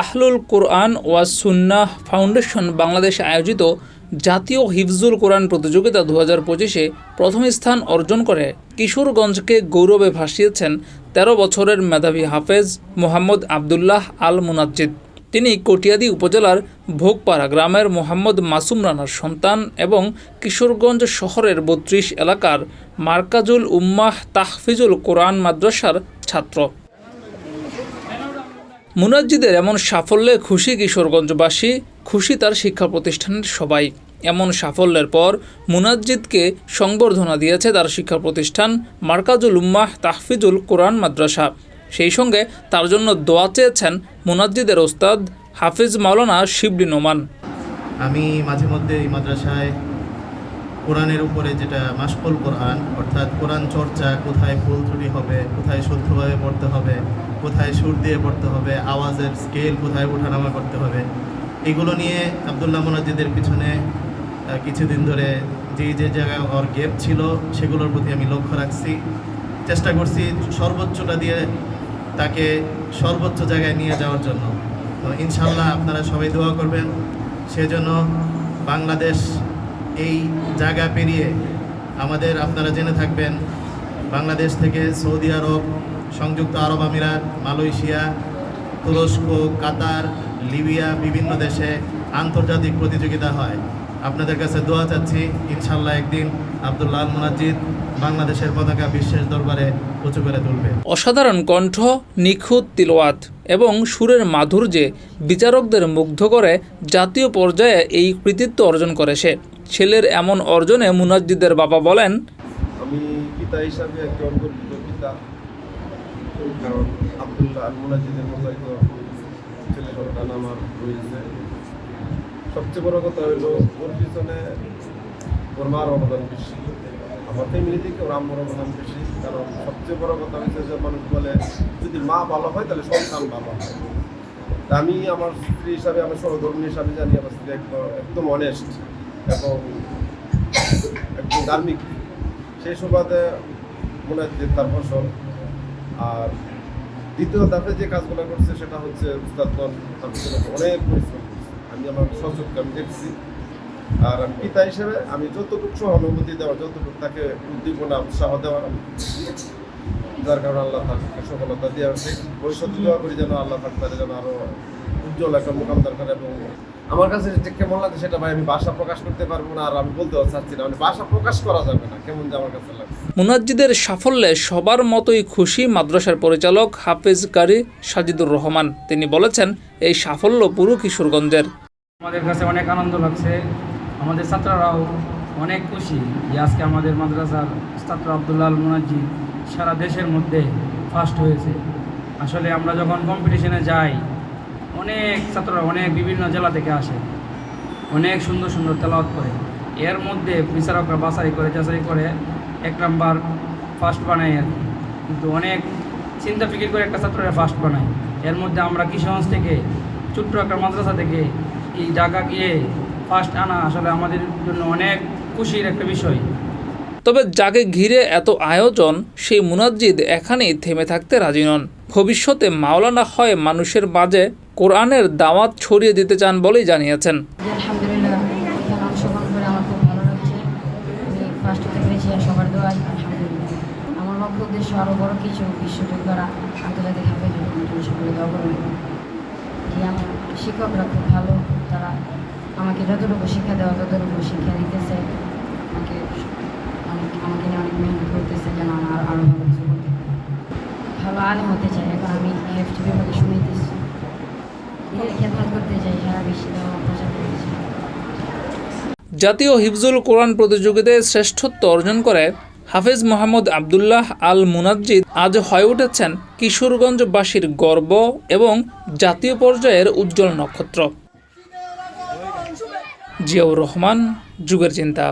আহলুল কোরআন ওয়াজ সুন্নাহ ফাউন্ডেশন বাংলাদেশ আয়োজিত জাতীয় হিফজুল কোরআন প্রতিযোগিতা দু হাজার পঁচিশে প্রথম স্থান অর্জন করে কিশোরগঞ্জকে গৌরবে ভাসিয়েছেন তেরো বছরের মেধাবী হাফেজ মোহাম্মদ আবদুল্লাহ আল মুনাজ্জিদ তিনি কটিয়াদি উপজেলার ভোগপাড়া গ্রামের মোহাম্মদ মাসুম রানার সন্তান এবং কিশোরগঞ্জ শহরের বত্রিশ এলাকার মার্কাজুল উম্মাহ তাহফিজুল কোরআন মাদ্রাসার ছাত্র। মুনাজ্জিদের এমন সাফল্যে খুশি কিশোরগঞ্জবাসী, খুশি তার শিক্ষা প্রতিষ্ঠানের সবাই। এমন সাফল্যের পর মুনাজ্জিদকে সংবর্ধনা দিয়েছে তার শিক্ষা প্রতিষ্ঠান মার্কাজুল উম্মাহ তাহফিজুল কোরআন মাদ্রাসা। সেই সঙ্গে তার জন্য দোয়া চেয়েছেন মুনাজ্জিদের ওস্তাদ হাফিজ মাওলানা শিবলি নোমান। আমি মাঝে মধ্যে এই মাদ্রাসায় কোরআনের উপরে যেটা মাসকুল কোরআন, অর্থাৎ কোরআন চর্চা, কোথায় ফুল ত্রুটি হবে, কোথায় শুদ্ধভাবে পড়তে হবে, কোথায় সুর দিয়ে পড়তে হবে, আওয়াজের স্কেল কোথায় ওঠানামা করতে হবে, এগুলো নিয়ে আবদুল্লাহ মোনাজিদের পিছনে কিছুদিন ধরে যেই যে জায়গায় ওর গেপ ছিল, সেগুলোর প্রতি আমি লক্ষ্য রাখছি। চেষ্টা করছি সর্বোচ্চটা দিয়ে তাকে সর্বোচ্চ জায়গায় নিয়ে যাওয়ার জন্য। তো ইনশাল্লাহ আপনারা সবাই দোয়া করবেন। সেজন্য বাংলাদেশ এই জায়গা পেরিয়ে আমাদের আপনারা জেনে থাকবেন, বাংলাদেশ থেকে সৌদি আরব, সংযুক্ত আরব আমিরাত, মালয়েশিয়া, তুরস্ক, কাতার, লিবিয়া বিভিন্ন দেশে আন্তর্জাতিক প্রতিযোগিতা হয়। আপনাদের কাছে দোয়া চাচ্ছি ইনশাল্লাহ একদিন আবদুল্লাহ আল মুনাজ্জিদ বাংলাদেশের পতাকা বিশ্বের দরবারে উঁচু করে তুলবে। অসাধারণ কণ্ঠ, নিখুঁত তিলওয়াত এবং সুরের মাধুর্যে বিচারকদের মুগ্ধ করে জাতীয় পর্যায়ে এই কৃতিত্ব অর্জন করে সে। ছেলের এমন অর্জনে মুনাজ্জিদের বাবা বলেন, আমি পিতা হিসাবে একজন গর্বিত পিতা কারণ আবদুল্লাহ আল মুনাজিদের মতো ছেলে সন্তান আমার রয়েছে। সবচেয়ে বড় কথা হলো, ওর পিছনে ওর মার অবদান বেশি, আমার ফ্যামিলি থেকে ওর আম্মার অবদান বেশি, কারণ সবচেয়ে বড় কথা হচ্ছে যে মানুষ বলে, যদি মা ভালো হয় তাহলে সন্তান ভালো হয়। আমি আমার স্ত্রী হিসাবে, আমার সহধর্মী হিসাবে জানি, আমার স্ত্রী একদম অনেস্ট এবং একদম ধার্মিক। সেই সুবাদে মনে যে তার ফসল। আর দ্বিতীয় ধাপে যে কাজগুলো করছে সেটা হচ্ছে উস্তাদগণ তার অনেক পরিশ্রম করছে। আমি আমার সচক্ষে আমি দেখছি। আর পিতা হিসেবে আমি যতটুকু সহানুভূতি দেওয়ার, যতটুকু তাকে উদ্দীপনা, উৎসাহ দেওয়ার। যার কারণে আল্লাহ তাকে সফলতা দিয়ে আসে ভবিষ্যতে দোয়া করি যেন আল্লাহ তাকে তাদের যেন আরও উজ্জ্বল একটা মোকামদার করে এবং আমার কাছে যে কেমন লাগে সেটা ভাই আমি ভাষা প্রকাশ করতে পারব না আর আমি বলতেও চাচ্ছি না মানে ভাষা প্রকাশ করা যাবে না কেমন যে আমার কাছে লাগে মুনাজ্জিদের সাফল্যে সবার মতোই খুশি মাদ্রাসার পরিচালক হাফেজ কারি সাজিদুর রহমান। তিনি বলেছেন এই সাফল্য পুরো কিশোরগঞ্জের। আমাদের কাছে অনেক আনন্দ লাগছে আমাদের ছাত্ররাও অনেক খুশি। যে আজকে আমাদের মাদ্রাসার ছাত্র আবদুল্লাহ আল মুনাজ্জি সারা দেশের মধ্যে ফার্স্ট হয়েছে। আসলে আমরা যখন কম্পিটিশনে যাই, অনেক ছাত্ররা, অনেক বিভিন্ন জেলা থেকে আসে। অনেক সুন্দর সুন্দর তেলাওয়াত করে। এর মধ্যে বিচারকরা বাছাই করে, যাচাই করে, এক নাম্বার ফার্স্ট বানায় আর কিন্তু অনেক চিন্তা ফিকির করে একটা ছাত্ররা ফার্স্ট বানায়। এর মধ্যে আমরা কিশোরগঞ্জ থেকে, ছোট্ট একটা মাদ্রাসা থেকে, এই ঢাকা গিয়ে ফার্স্ট আনা আসলে আমাদের জন্য অনেক খুশির একটা বিষয়। তবে যাকে ঘিরে এত আয়োজন, সেই মুনাজ্জিদ এখানেই থেমে থাকতে রাজি নন। ভবিষ্যতে মাওলানা হয় মানুষের মাঝে কোরআনের দাওয়াত ছড়িয়ে দিতে চান বলেই জানিয়েছেন। আমাকে যতটুকু শিক্ষা দেওয়া, ততটুকু শিক্ষা দিতেছে। আমাকে আমাকে নিয়ে অনেক মেহনত করতেছে যেন আমার আরও ভালো কিছু করতে ভালো হতে চাই আমি হেফট বিভাগে শুনেতেছি দিনের খেদমত করতে চাই, সারা প্রচার জাতীয় হিফজুল কোরআন প্রতিযোগিতায় শ্রেষ্ঠত্ব অর্জন করে হাফেজ মোহাম্মদ আবদুল্লাহ আল মুনাজ্জিদ আজ হয়ে উঠেছেন কিশোরগঞ্জবাসীর গর্ব এবং জাতীয় পর্যায়ের উজ্জ্বল নক্ষত্র। জিয়াউর রহমান, যুগের চিন্তা।